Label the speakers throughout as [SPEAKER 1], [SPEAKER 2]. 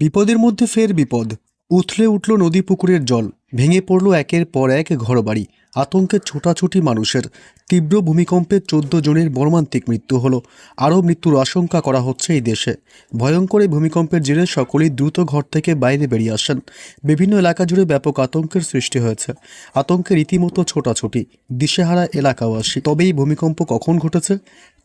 [SPEAKER 1] বিপদের মধ্যে ফের বিপদ উথলে উঠল নদী পুকুরের জল ভেঙে পড়ল একের পর এক ঘরবাড়ি আতঙ্কে ছোটাছুটি মানুষের তীব্র ভূমিকম্পে চোদ্দ জনের মর্মান্তিক মৃত্যু হলো আরও মৃত্যুর আশঙ্কা করা হচ্ছে এই দেশে ভয়ঙ্কর এই ভূমিকম্পের জেরে সকলেই দ্রুত ঘর থেকে বাইরে বেরিয়ে আসেন বিভিন্ন এলাকা জুড়ে ব্যাপক আতঙ্কের সৃষ্টি হয়েছে আতঙ্কে রীতিমতো ছোটাছুটি দিশেহারা এলাকাবাসী তবে এই ভূমিকম্প কখন ঘটেছে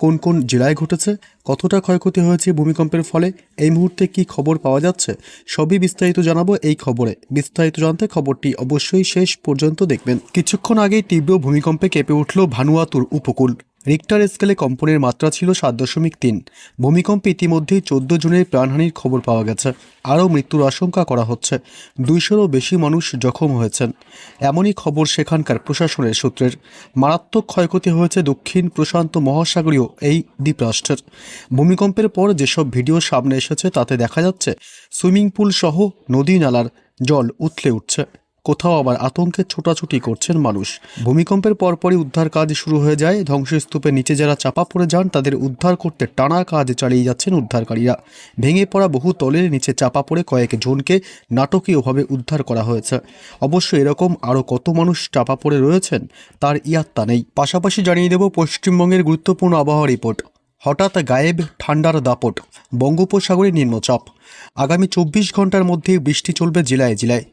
[SPEAKER 1] কোন কোন জেলায় ঘটেছে কতটা ক্ষয়ক্ষতি হয়েছে ভূমিকম্পের ফলে এই মুহূর্তে কি খবর পাওয়া যাচ্ছে সবই বিস্তারিত জানাবো এই খবরে বিস্তারিত জানতে খবরটি অবশ্যই শেষ পর্যন্ত দেখবেন
[SPEAKER 2] কিছুক্ষণ আগে তীব্র ভূমিকম্পে কেঁপে উঠল ভানুয়াতুর উপকূল রিক্টার স্কেলে কম্পনের মাত্রা ছিল সাত দশমিক তিন ভূমিকম্পে ইতিমধ্যেই চোদ্দ জনের প্রাণহানির খবর পাওয়া গেছে আরও মৃত্যুর আশঙ্কা করা হচ্ছে দুইশোরও বেশি মানুষ জখম হয়েছেন এমনই খবর সেখানকার প্রশাসনের সূত্রের মারাত্মক ক্ষয়ক্ষতি হয়েছে দক্ষিণ প্রশান্ত মহাসাগরীয় এই দ্বীপরাষ্ট্রের ভূমিকম্পের পর যেসব ভিডিও সামনে এসেছে তাতে দেখা যাচ্ছে সুইমিং পুল সহ নদী নালার জল উথলে উঠছে কোথাও আবার আতঙ্কে ছোটাছুটি করছেন মানুষ ভূমিকম্পের পরপরই উদ্ধার কাজ শুরু হয়ে যায় ধ্বংসস্তূপের নিচে যারা চাপা পড়ে যান তাদের উদ্ধার করতে টানা কাজ চালিয়ে যাচ্ছেন উদ্ধারকারীরা ভেঙে পড়া বহু তলের নিচে চাপা পড়ে কয়েক জনকে নাটকীয়ভাবে উদ্ধার করা হয়েছে অবশ্য এরকম আরও কত মানুষ চাপা পড়ে রয়েছেন তার ইয়াত্তা নেই
[SPEAKER 1] পাশাপাশি জানিয়ে দেব পশ্চিমবঙ্গের গুরুত্বপূর্ণ আবহাওয়া রিপোর্ট হঠাৎ গায়েব ঠান্ডার দাপট বঙ্গোপসাগরে নিম্নচাপ আগামী চব্বিশ ঘন্টার মধ্যে বৃষ্টি চলবে জেলায় জেলায়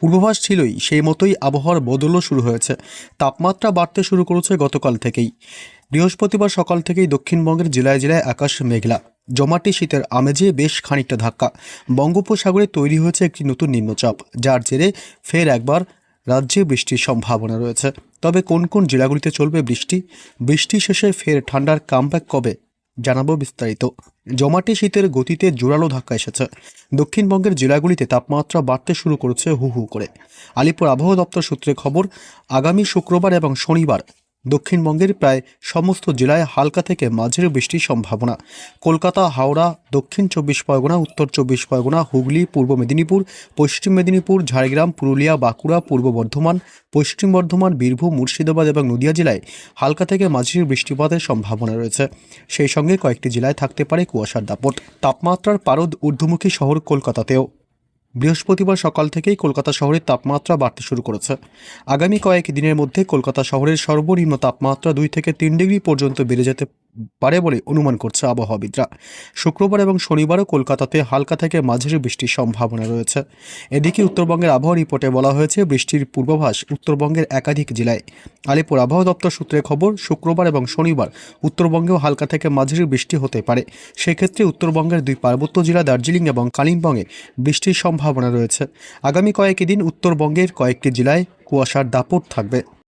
[SPEAKER 1] পূর্বাভাস ছিলই সেই মতোই আবহাওয়ার বদলও শুরু হয়েছে তাপমাত্রা বাড়তে শুরু করেছে গতকাল থেকেই বৃহস্পতিবার সকাল থেকেই দক্ষিণবঙ্গের জেলায় জেলায় আকাশ মেঘলা জমাটি শীতের আমেজে বেশ খানিকটা ধাক্কা বঙ্গোপসাগরে তৈরি হয়েছে একটি নতুন নিম্নচাপ যার জেরে ফের একবার রাজ্যে বৃষ্টির সম্ভাবনা রয়েছে তবে কোন কোন জেলাগুলিতে চলবে বৃষ্টি বৃষ্টি শেষে ফের ঠান্ডার কামব্যাক কবে জানাবো বিস্তারিত জমাটি শীতের গতিতে জোরালো ধাক্কা এসেছে দক্ষিণবঙ্গের জেলাগুলিতে তাপমাত্রা বাড়তে শুরু করেছে হু হু করে আলিপুর আবহাওয়া দপ্তর সূত্রে খবর আগামী শুক্রবার এবং শনিবার দক্ষিণবঙ্গের প্রায় সমস্ত জেলায় হালকা থেকে মাঝের বৃষ্টির সম্ভাবনা কলকাতা হাওড়া দক্ষিণ চব্বিশ পরগনা উত্তর চব্বিশ পরগনা হুগলি পূর্ব মেদিনীপুর পশ্চিম মেদিনীপুর ঝাড়গ্রাম পুরুলিয়া বাঁকুড়া পূর্ব বর্ধমান পশ্চিম বর্ধমান বীরভূম মুর্শিদাবাদ এবং নদিয়া জেলায় হালকা থেকে মাঝের বৃষ্টিপাতের সম্ভাবনা রয়েছে সেই সঙ্গে কয়েকটি জেলায় থাকতে পারে কুয়াশার দাপট তাপমাত্রার পারদ ঊর্ধ্বমুখী শহর কলকাতাতেও বৃহস্পতিবার সকাল থেকেই কলকাতা শহরের তাপমাত্রা বাড়তে শুরু করেছে আগামী কয়েক দিনের মধ্যে কলকাতা শহরের সর্বনিম্ন তাপমাত্রা দুই থেকে তিন ডিগ্রি পর্যন্ত বেড়ে যেতে পারে বলে অনুমান করছে আবহাওয়াবিদরা শুক্রবার এবং শনিবারও কলকাতাতে হালকা থেকে মাঝারি বৃষ্টির সম্ভাবনা রয়েছে এদিকে উত্তরবঙ্গের আবহাওয়া রিপোর্টে বলা হয়েছে বৃষ্টির পূর্বাভাস উত্তরবঙ্গের একাধিক জেলায় আলিপুর আবহাওয়া দপ্তর সূত্রে খবর শুক্রবার এবং শনিবার উত্তরবঙ্গেও হালকা থেকে মাঝারি বৃষ্টি হতে পারে সেক্ষেত্রে উত্তরবঙ্গের দুই পার্বত্য জেলা দার্জিলিং এবং কালিম্পংয়ে বৃষ্টির সম্ভাবনা রয়েছে আগামী কয়েকদিন উত্তরবঙ্গের কয়েকটি জেলায় কুয়াশার দাপট থাকবে